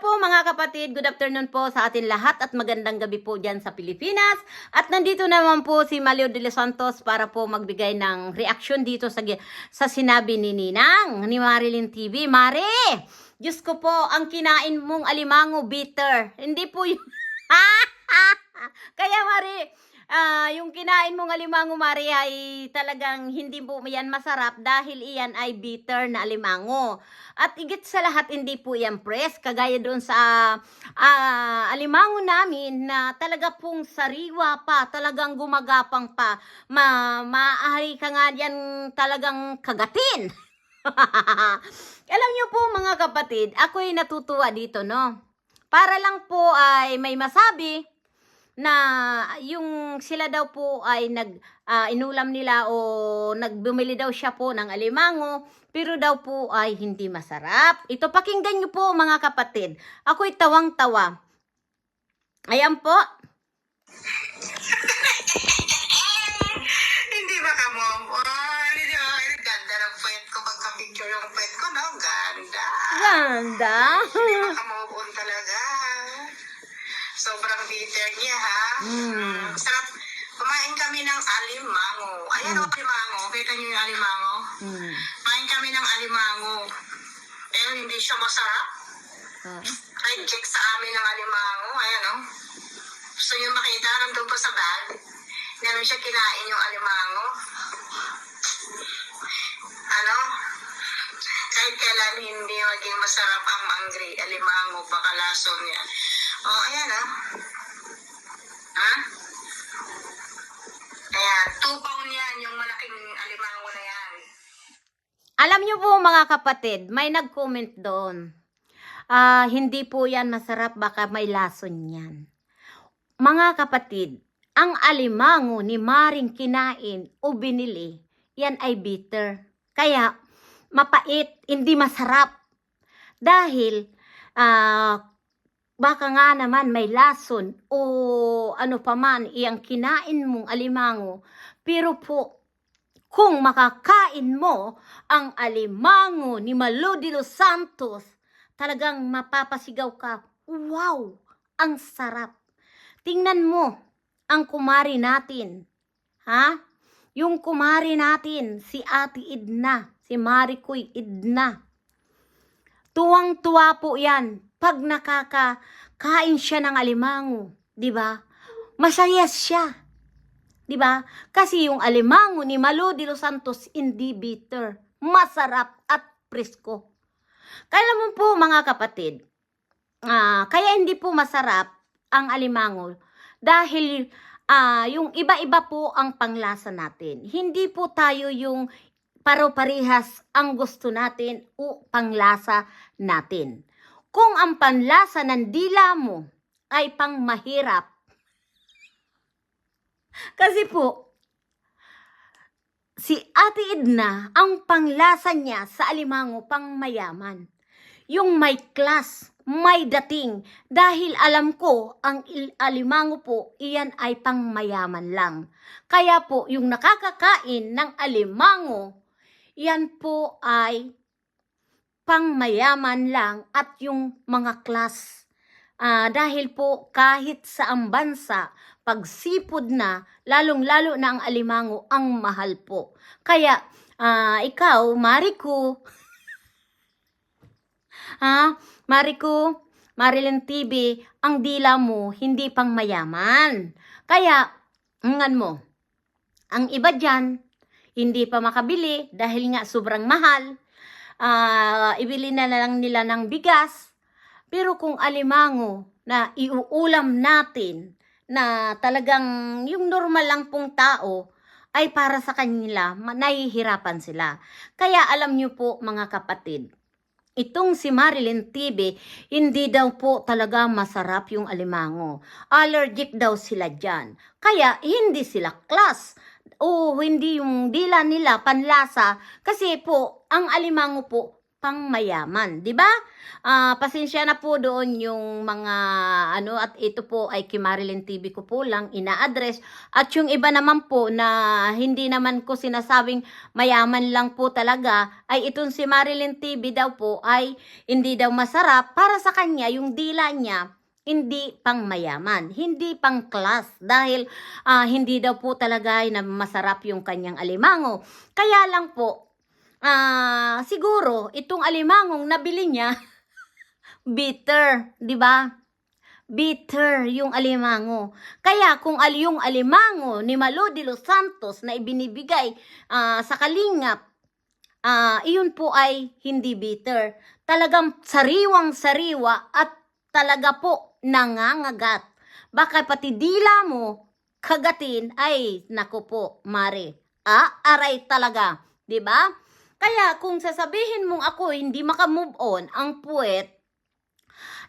po mga kapatid, good afternoon po sa atin lahat at magandang gabi po dyan sa Pilipinas. At nandito naman po si Malio de los Santos para po magbigay ng reaction dito sa, sa sinabi ni Ninang, ni Marilyn TV. Mare, Diyos ko po, ang kinain mong alimango bitter. Hindi po yun. Kaya Mare, ah, yung kinain mong alimango Mare ay talagang hindi po yan masarap dahil iyan ay bitter na alimango. At igit sa lahat, hindi po yan press. Kagaya doon sa ah, alimango namin na talaga pong sariwa pa, talagang gumagapang pa. Ma maaari ka nga yan talagang kagatin. Alam niyo po mga kapatid, ako'y natutuwa dito, no? Para lang po ay may masabi na yung sila daw po ay nag ah, inulam nila o nagbumili daw siya po ng alimango pero daw po ay hindi masarap. Ito pakinggan niyo po mga kapatid. Ako'y tawang-tawa. Ayan po. Hindi ba ka? Ang ganda ng puwet ko. Pagka-picture yung puwet ko, no? Ganda. Ganda. Hindi ba ka move on talaga? Sobrang bitter niya, ha? Mm. Sarap. Kumain kami ng alimango. Ayan Mm. o, alimango. Kita niyo yung alimango? Mm. Kumain kami ng alimango. Pero hindi siya masarap. Ah. Reject sa amin ng alimango. Ayan o. Gusto niyo makita? Nandun po sa bag. Meron siya kinain yung alimango. Ano? Kahit kailan hindi maging masarap ang mangri, alimango, pakalaso niya. Oh, ayan ah. Ha? Ayan, two pound yung malaking alimango na yan. Alam niyo po mga kapatid, may nag-comment doon. Ah, hindi po yan masarap, baka may lason yan. Mga kapatid, ang alimango ni Maring kinain o binili, yan ay bitter. Kaya, mapait, hindi masarap. Dahil, ah, baka nga naman may lason o ano pa man iyang kinain mong alimango. Pero po, kung makakain mo ang alimango ni Malo de los Santos, talagang mapapasigaw ka, wow, ang sarap. Tingnan mo ang kumari natin. Ha? Yung kumari natin, si Ate Idna, si Maricoy Idna. Tuwang-tuwa po yan pag nakakain siya ng alimango, di ba? Masaya siya. Di ba? Kasi yung alimango ni Malo de los Santos hindi bitter, masarap at presko. Kaya naman po mga kapatid, ah, kaya hindi po masarap ang alimango dahil ah, yung iba-iba po ang panglasa natin. Hindi po tayo yung paro-parihas ang gusto natin o panglasa natin. Kung ang panlasa ng dila mo ay pang mahirap, kasi po, si Ate Edna, ang panglasa niya sa alimango pang mayaman. Yung may class, may dating. Dahil alam ko, ang alimango po, iyan ay pang mayaman lang. Kaya po, yung nakakakain ng alimango, yan po ay pang mayaman lang at yung mga class. Ah, dahil po kahit sa ang bansa, pagsipod na, lalong-lalo na ang alimango, ang mahal po. Kaya, ah, ikaw, Mariku, ha, Mariku, Marilyn TV, ang dila mo, hindi pang mayaman. Kaya, ngan mo, ang iba dyan, hindi pa makabili dahil nga sobrang mahal. Ah, ibili na lang nila ng bigas. Pero kung alimango na iuulam natin na talagang yung normal lang pong tao ay para sa kanila, nahihirapan sila. Kaya alam niyo po mga kapatid, itong si Marilyn TV, hindi daw po talaga masarap yung alimango. Allergic daw sila dyan. Kaya hindi sila class o hindi yung dila nila panlasa. Kasi po ang alimango po pangmayaman, 'di ba? Ah, pasensya na po doon yung mga ano at ito po ay kay TV ko po lang ina-address. At yung iba naman po na hindi naman ko sinasabing mayaman lang po talaga ay itong si Marilyn TV daw po ay hindi daw masarap para sa kanya yung dila niya hindi pang mayaman, hindi pang class dahil ah, hindi daw po talaga na masarap yung kanyang alimango. Kaya lang po ah siguro itong alimangong nabili niya bitter, 'di ba? Bitter yung alimango. Kaya kung al yung alimango ni Malo de los Santos na ibinibigay ah, sa kalingap, ah, iyon po ay hindi bitter. Talagang sariwang-sariwa at talaga po nangangagat. Baka pati dila mo kagatin ay naku po, mare. Ah, aray talaga, 'di ba? Kaya kung sasabihin mong ako hindi maka-move on ang puwet,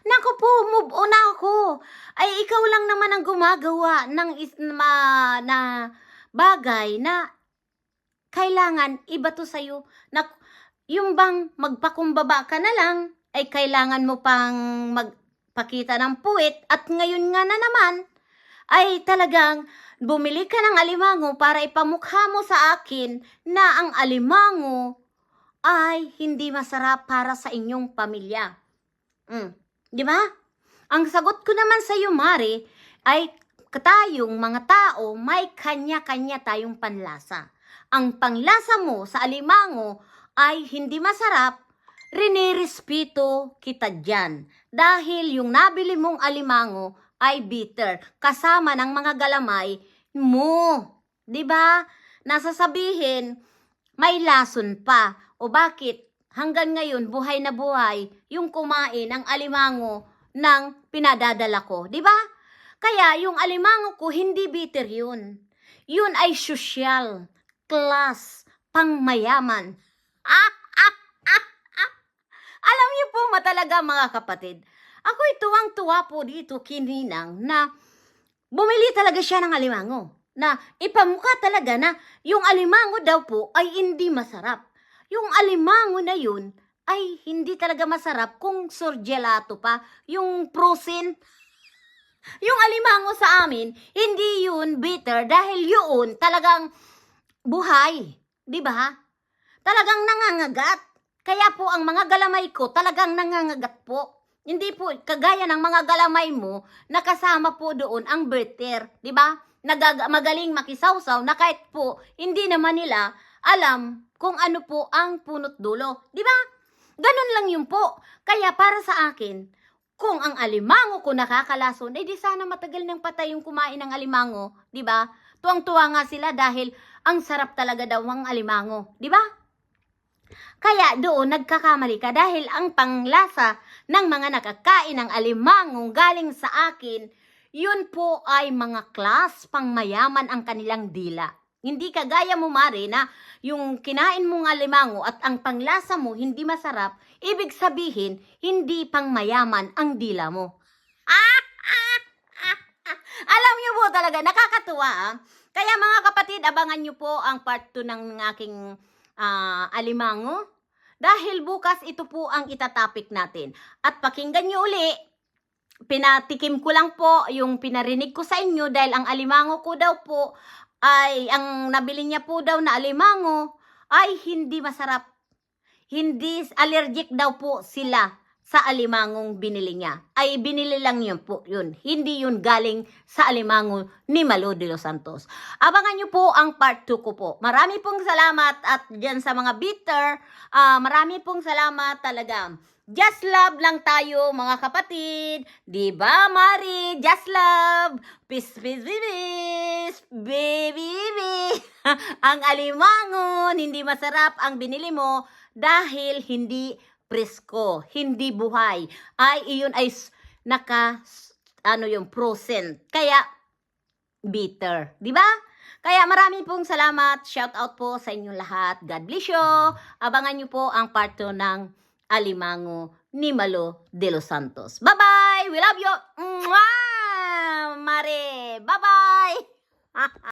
naku po, move on ako. Ay ikaw lang naman ang gumagawa ng is, ma, na bagay na kailangan iba to sa'yo. Na, yung bang magpakumbaba ka na lang, ay kailangan mo pang magpakita ng puwet at ngayon nga na naman, ay talagang bumili ka ng alimango para ipamukha mo sa akin na ang alimango ay hindi masarap para sa inyong pamilya. Mm. Di ba? Ang sagot ko naman sa iyo, Mari, ay tayong mga tao may kanya-kanya tayong panlasa. Ang panglasa mo sa alimango ay hindi masarap, rinirespeto kita dyan. Dahil yung nabili mong alimango ay bitter, kasama ng mga galamay mo. Ba? Nasasabihin, may lason pa. O bakit hanggang ngayon buhay na buhay yung kumain ng alimango ng pinadadala ko, ba? Kaya yung alimango ko hindi bitter 'yun. 'Yun ay social, class, pangmayaman. Ah, ah, ah, ah. Alam niyo po ma talaga mga kapatid. Ako'y tuwang-tuwa po dito kininang na bumili talaga siya ng alimango na ipamukha talaga na yung alimango daw po ay hindi masarap. Yung alimango na yun ay hindi talaga masarap kung surgelato pa, yung prosin. Yung alimango sa amin, hindi yun bitter dahil yun talagang buhay. Di ba? Talagang nangangagat. Kaya po ang mga galamay ko talagang nangangagat po. Hindi po kagaya ng mga galamay mo na kasama po doon ang bitter. Di ba? Nagag- magaling makisawsaw na kahit po hindi naman nila alam kung ano po ang punot dulo. Di ba? Ganun lang yun po. Kaya para sa akin, kung ang alimango ko nakakalason, eh di sana matagal nang patay yung kumain ng alimango. Di ba? Tuwang-tuwa nga sila dahil ang sarap talaga daw ang alimango. Di ba? Kaya doon nagkakamali ka dahil ang panglasa ng mga nakakain ng alimangong galing sa akin, yun po ay mga class pangmayaman ang kanilang dila. Hindi kagaya mo, Mare, na yung kinain mong alimango at ang panglasa mo hindi masarap, ibig sabihin, hindi pangmayaman ang dila mo. Alam niyo po talaga, nakakatuwa. ah. Kaya mga kapatid, abangan niyo po ang part 2 ng aking ah, alimango. Dahil bukas ito po ang itatapik natin. At pakinggan niyo uli, pinatikim ko lang po yung pinarinig ko sa inyo dahil ang alimango ko daw po ay ang nabili niya po daw na alimango ay hindi masarap. Hindi allergic daw po sila sa alimangong binili niya. Ay binili lang yun po yun. Hindi yun galing sa alimango ni Malo de los Santos. Abangan niyo po ang part 2 ko po. Marami pong salamat at dyan sa mga bitter, ah, marami pong salamat talaga. Just love lang tayo mga kapatid. Di ba, Mari? Just love. Peace, peace, peace, baby, baby. ang alimangon, hindi masarap ang binili mo dahil hindi presko, hindi buhay. Ay, iyon ay naka, ano yung frozen. Kaya, bitter. Di ba? Kaya marami pong salamat. Shout out po sa inyong lahat. God bless you. Abangan nyo po ang part 2 ng Alimango ni Malo de los Santos. Bye-bye! We love you! Mwah! Mare! Bye-bye!